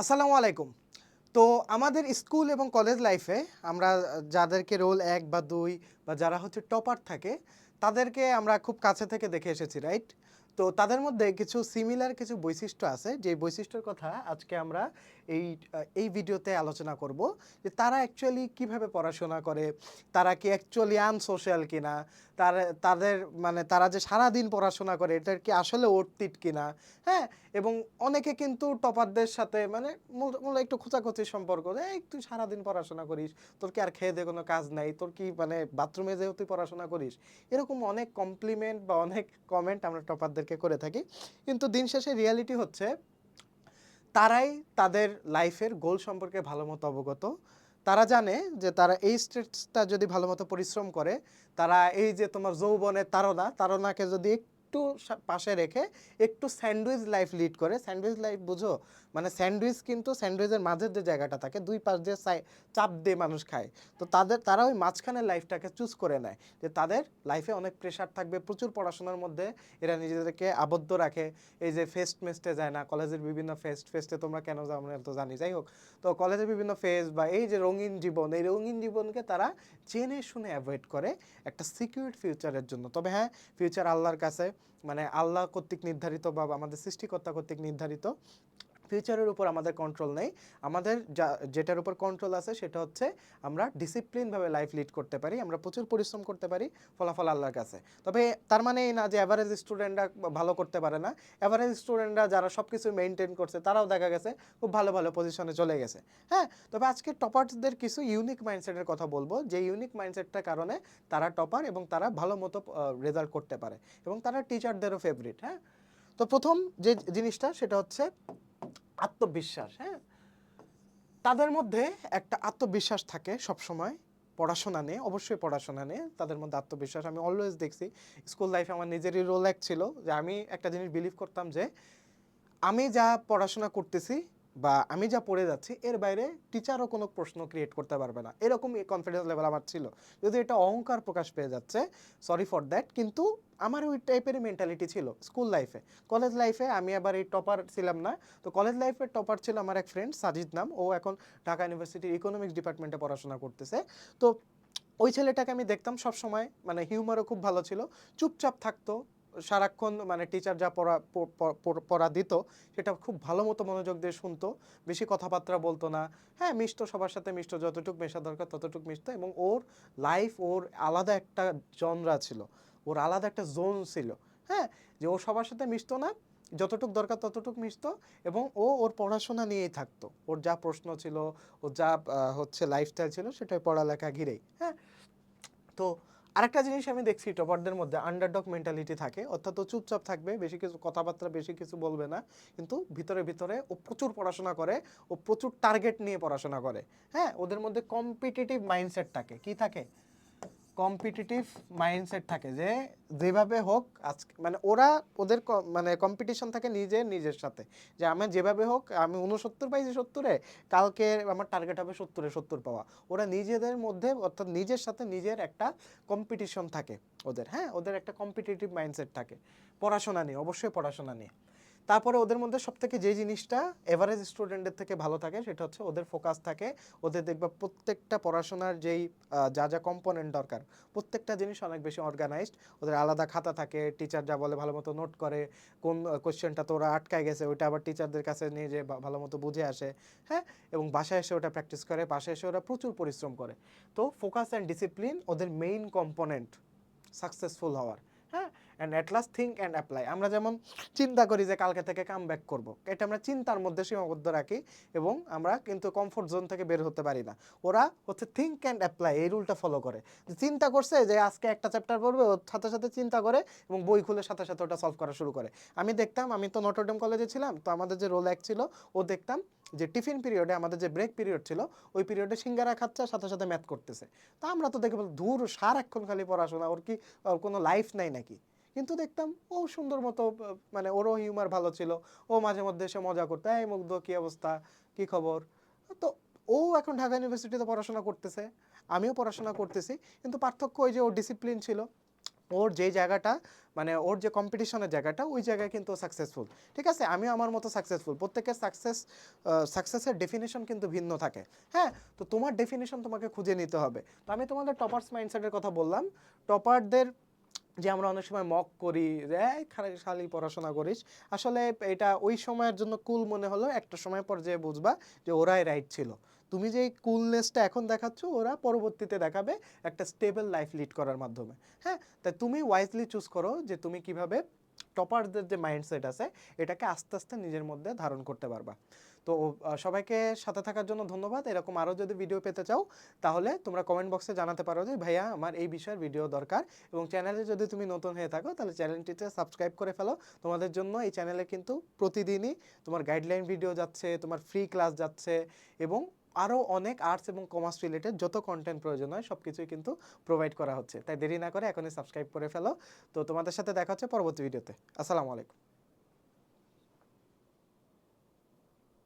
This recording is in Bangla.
আসসালামু আলাইকুম। তো আমাদের স্কুল এবং কলেজ লাইফে আমরা যাদেরকে রোল এক বা দুই বা যারা হচ্ছে টপার থাকে, তাদেরকে আমরা খুব কাছে থেকে দেখে এসেছি, রাইট? তো তাদের মধ্যে কিছু সিমিলার কিছু বৈশিষ্ট্য আছে, যে বৈশিষ্ট্যের কথা আজকে আমরা এই এই ভিডিওতে আলোচনা করব, যে তারা অ্যাকচুয়ালি কীভাবে পড়াশোনা করে, তারা কি অ্যাকচুয়ালি আনসোশ্যাল কিনা তার, তাদের মানে তারা যে সারা দিন পড়াশোনা করে, এটার কি আসলে অর্থিত কিনা? হ্যাঁ? এবং অনেকে কিন্তু টপারদের সাথে মানে মূল- একটু খোঁচাখুচি সম্পর্ক এই তুই সারাদিন পড়াশোনা করিস, তোর কি আর খেয়ে দিয়ে কোনো কাজ নাই? তোর কি মানে বাথরুমে যেও তুই পড়াশোনা করিস? এরকম অনেক কমপ্লিমেন্ট বা অনেক কমেন্ট আমরা টপারদেরকে করে থাকি। কিন্তু দিন শেষে রিয়ালিটি হচ্ছে, তারাই তাদের লাইফের গোল সম্পর্কে ভালো মতো অবগত। তারা জানে যে তারা এই স্টেটসটা যদি ভালো মতো পরিশ্রম করে, তারা এই যে তোমার যৌবনের তারা তারনাকে যদি একটু পাশে রেখে একটু স্যান্ডউইচ লাইফ লিড করে। স্যান্ডউইচ লাইফ বুঝো? মানে স্যান্ডউইচ কিন্তু স্যান্ডউইচের মাঝের যে জায়গাটা থাকে, দুই পাশ দিয়ে চাপ দিয়ে মানুষ খায়। তো তাদের, তারা ওই মাঝখানের লাইফটাকে চুজ করে নেয় যে তাদের লাইফে অনেক প্রেশার থাকবে, প্রচুর পড়াশোনার মধ্যে এরা নিজেদেরকে আবদ্ধ রাখে। এই যে ফেস্ট মেস্টে যায় না, কলেজের বিভিন্ন ফেস্ট ফেস্টে তোমরা কেন যাও, আমরা তো জানি। যাই হোক, তো কলেজের বিভিন্ন ফেজ বা এই যে রঙিন জীবন, এই রঙিন জীবনকে তারা জেনে শুনে অ্যাভয়েড করে একটা সিকিউর ফিউচারের জন্য। তবে হ্যাঁ ফিউচার আল্লাহর কাছে। মানে আল্লাহ কর্তৃক নির্ধারিত বা আমাদের সৃষ্টিকর্তা কর্তৃক নির্ধারিত ফিউচারের উপর আমাদের কন্ট্রোল নেই। আমাদের যা, যেটার উপর কন্ট্রোল আছে সেটা হচ্ছে আমরা ডিসিপ্লিনভাবে লাইফ লিড করতে পারি, আমরা প্রচুর পরিশ্রম করতে পারি ফলাফল আল্লাহর কাছে। তবে তার মানে এই না যে অ্যাভারেজ স্টুডেন্টরা ভালো করতে পারে না। অ্যাভারেজ স্টুডেন্টরা যারা সব কিছু মেনটেন করছে, তারাও দেখা গেছে খুব ভালো ভালো পজিশনে চলে গেছে। হ্যাঁ তবে আজকে টপারদের কিছু ইউনিক মাইন্ডসেটের কথা বলব। যে ইউনিক মাইন্ডসেটটার কারণে তারা টপার এবং তারা ভালো মতো রেজাল্ট করতে পারে এবং তারা টিচারদেরও ফেভারিট হ্যাঁ। তো প্রথম যে জিনিসটা সেটা হচ্ছে আত্মবিশ্বাস হ্যাঁ? তাদের মধ্যে একটা আত্মবিশ্বাস থাকে সব সময় পড়াশোনা নিয়ে, অবশ্যই পড়াশোনা নিয়ে, তাদের মধ্যে আত্মবিশ্বাস। আমি অলওয়েজ দেখছি স্কুল লাইফে আমার নিজেরই রোল এক ছিল যে আমি একটা জিনিস বিলিভ করতাম যে আমি যা পড়াশোনা করতেছি বা আমি যা পড়ে যাচ্ছি, এর বাইরে টিচারও কোনো প্রশ্ন ক্রিয়েট করতে পারবে না। এরকম কনফিডেন্স লেভেল আমার ছিল। যদি এটা অহংকার প্রকাশ পেয়ে যাচ্ছে সরি ফর দ্যাট কিন্তু আমার ওই টাইপেরই মেন্টালিটি ছিল স্কুল লাইফে কলেজ লাইফে আমি আবার এই টপার ছিলাম না। তো কলেজ লাইফের টপার ছিল আমার এক ফ্রেন্ড সাজিদ নাম। ও এখন ঢাকা ইউনিভার্সিটির ইকোনমিক্স ডিপার্টমেন্টে পড়াশোনা করতেছে। তো ওই ছেলেটাকে আমি দেখতাম সব সময় মানে হিউমারও খুব ভালো ছিল। চুপচাপ থাকতো সারাক্ষণ মানে টিচার যা পড়া পড়া দিত, সেটা খুব ভালো মতো মনোযোগ দিয়ে শুনতো। বেশি কথাবার্তা বলতো না। হ্যাঁ মিশতো সবার সাথে মিশতো যতটুকু মেশা দরকার ততটুকু মিশতো এবং ওর লাইফ ওর আলাদা একটা জনরা ছিল। ওর আলাদা একটা জোন ছিল। হ্যাঁ যে ও সবার সাথে মিশতো না, যতটুক দরকার ততটুক মিশতো এবং ও ওর পড়াশোনা নিয়েই থাকতো। ওর যা প্রশ্ন ছিল, ওর যা হচ্ছে লাইফস্টাইল ছিল, সেটাই পড়ালেখা ঘিরেই। হ্যাঁ তো আরেকটা জিনিস আমি দেখছি টপারদের মধ্যে আন্ডারডগ মেন্টালিটি থাকে, অর্থাৎ চুপচাপ থাকবে, বেশি কিছু কথাবার্তা বেশি কিছু বলবে না, কিন্তু ভিতরে ভিতরে ও প্রচুর পড়াশোনা করে, ও প্রচুর টার্গেট নিয়ে পড়াশোনা করে। হ্যাঁ ওদের মধ্যে কম্পিটিটিভ মাইন্ডসেট থাকে। কি থাকে? কম্পিটিটিভ মাইন্ডসেট থাকে যে যেভাবে হোক আজকে মানে ওরা ওদের মানে কম্পিটিশন থাকে নিজে নিজের সাথে। যে আমি যেভাবে হোক, আমি উনসত্তর পাইছি সত্তরে, কালকে আমার টার্গেট হবে সত্তরে, সত্তর পাওয়া। ওরা নিজেদের মধ্যে অর্থাৎ নিজের সাথে নিজের একটা কম্পিটিশন থাকে ওদের হ্যাঁ? ওদের একটা কম্পিটিটিভ মাইন্ডসেট থাকে। পড়াশোনা নিয়ে, অবশ্যই পড়াশোনা নিয়ে। তারপরে ওদের মধ্যে সব থেকে যে জিনিসটা এভারেজ স্টুডেন্টের থেকে ভালো থাকে সেটা হচ্ছে ওদের ফোকাস থাকে। ওদের দেখবা প্রত্যেকটা পড়াশোনার যেই যা যা কম্পোনেন্ট দরকার, প্রত্যেকটা জিনিস অনেক বেশি অর্গানাইজড ওদের আলাদা খাতা থাকে টিচার যা বলে ভালো মতো নোট করে, কোন কোশ্চেনটা তো ওরা আটকায় গেছে ওইটা আবার টিচারদের কাছে নিয়ে যে ভালো মতো বুঝে আসে হ্যাঁ? এবং বাসায় এসে ওটা প্র্যাকটিস করে, বাসায় এসে ওরা প্রচুর পরিশ্রম করে। তো ফোকাস অ্যান্ড ডিসিপ্লিন ওদের মেইন কম্পোনেন্ট সাকসেসফুল হওয়ার হ্যাঁ? And at last think and apply আমরা যেমন চিন্তা করি যে কালকে থেকে কাম ব্যাক করব, এটা আমরা চিন্তার মধ্যে সীমাবদ্ধ রাখি এবং আমরা কিন্তু কমফোর্ট জোন থেকে বের হতে পারি না। ওরা হচ্ছে থিঙ্ক অ্যান্ড অ্যাপ্লাই এই রুলটা ফলো করে। চিন্তা করছে যে আজকে একটা চ্যাপ্টার পড়বে, ওর সাথে সাথে চিন্তা করে এবং বই খুলে সাথে সাথে ওটা সলভ করা শুরু করে। আমি দেখতাম, আমি তো নটরডেম কলেজে ছিলাম, তো আমাদের যে রোল এক ছিল, ও দেখতাম যে টিফিন পিরিয়ডে আমাদের যে ব্রেক পিরিয়ড ছিল, ওই পিরিয়ডে সিঙ্গারা খাচ্ছে সাথে সাথে ম্যাথ করতেছে। তা আমরা তো দেখে ধুর সারাক্ষণ খালি পড়াশোনা, ওর কি, ওর কোনো লাইফ নাই নাকি? কিন্তু দেখতাম, ও সুন্দর মতো মানে ওরও হিউমার ভালো ছিল, ও মাঝে মধ্যে সে মজা করতো, এই মুগ্ধ, কি অবস্থা? কি খবর? তো ও এখন ঢাকা ইউনিভার্সিটিতে পড়াশোনা করতেছে, আমিও পড়াশোনা করতেছি, কিন্তু পার্থক্য ওই যে ও ডিসিপ্লিন ছিল ওর যে জায়গাটা মানে ওর যে কম্পিটিশনের জায়গাটা, ওই জায়গায় কিন্তু সাকসেসফুল ঠিক আছে? আমিও আমার মতো সাকসেসফুল প্রত্যেকের সাকসেস সাকসেসের ডেফিনেশন কিন্তু ভিন্ন থাকে। হ্যাঁ? তো তোমার ডেফিনেশন তোমাকে খুঁজে নিতে হবে। তো আমি তোমাদের টপার্স মাইন্ডসেটের কথা বললাম। টপারদের যে আমরা অনেক সময় মক করি, যে খালি খালি পড়াশোনা করিস। আসলে এটা ওই সময়ের জন্য কুল মনে হলো একটা সময় পর যে বুঝবা যে, ওরাই রাইট ছিল। তুমি যে কুলনেসটা এখন দেখাচ্ছ, ওরা পরবর্তীতে দেখাবে একটা স্টেবল লাইফ লিড করার মাধ্যমে। হ্যাঁ? তাই তুমি ওয়াইজলি চুজ করো যে, তুমি কীভাবে টপারদের যে মাইন্ডসেট আছে, এটাকে আস্তে আস্তে নিজের মধ্যে ধারণ করতে পারবা। তো সবাইকে সাথে থাকার জন্য ধন্যবাদ। এরকম আরও যদি ভিডিও পেতে চাও, তাহলে তোমরা কমেন্ট বক্সে জানাতে পারো যে, ভাইয়া, আমার এই বিষয়ের ভিডিও দরকার এবং চ্যানেলে যদি তুমি নতুন হয়ে থাকো, তাহলে চ্যানেলটিতে সাবস্ক্রাইব করে ফেলো। তোমাদের জন্য এই চ্যানেলে কিন্তু প্রতিদিনই তোমার গাইডলাইন ভিডিও যাচ্ছে, তোমার ফ্রি ক্লাস যাচ্ছে এবং আরও অনেক আর্টস এবং কমার্স রিলেটেড যত কন্টেন্ট প্রয়োজন হয় সব কিছুই কিন্তু প্রোভাইড করা হচ্ছে। তাই দেরি না করে এখনই সাবস্ক্রাইব করে ফেলো। তো তোমাদের সাথে দেখা হচ্ছে পরবর্তী ভিডিওতে আসসালামু আলাইকুম।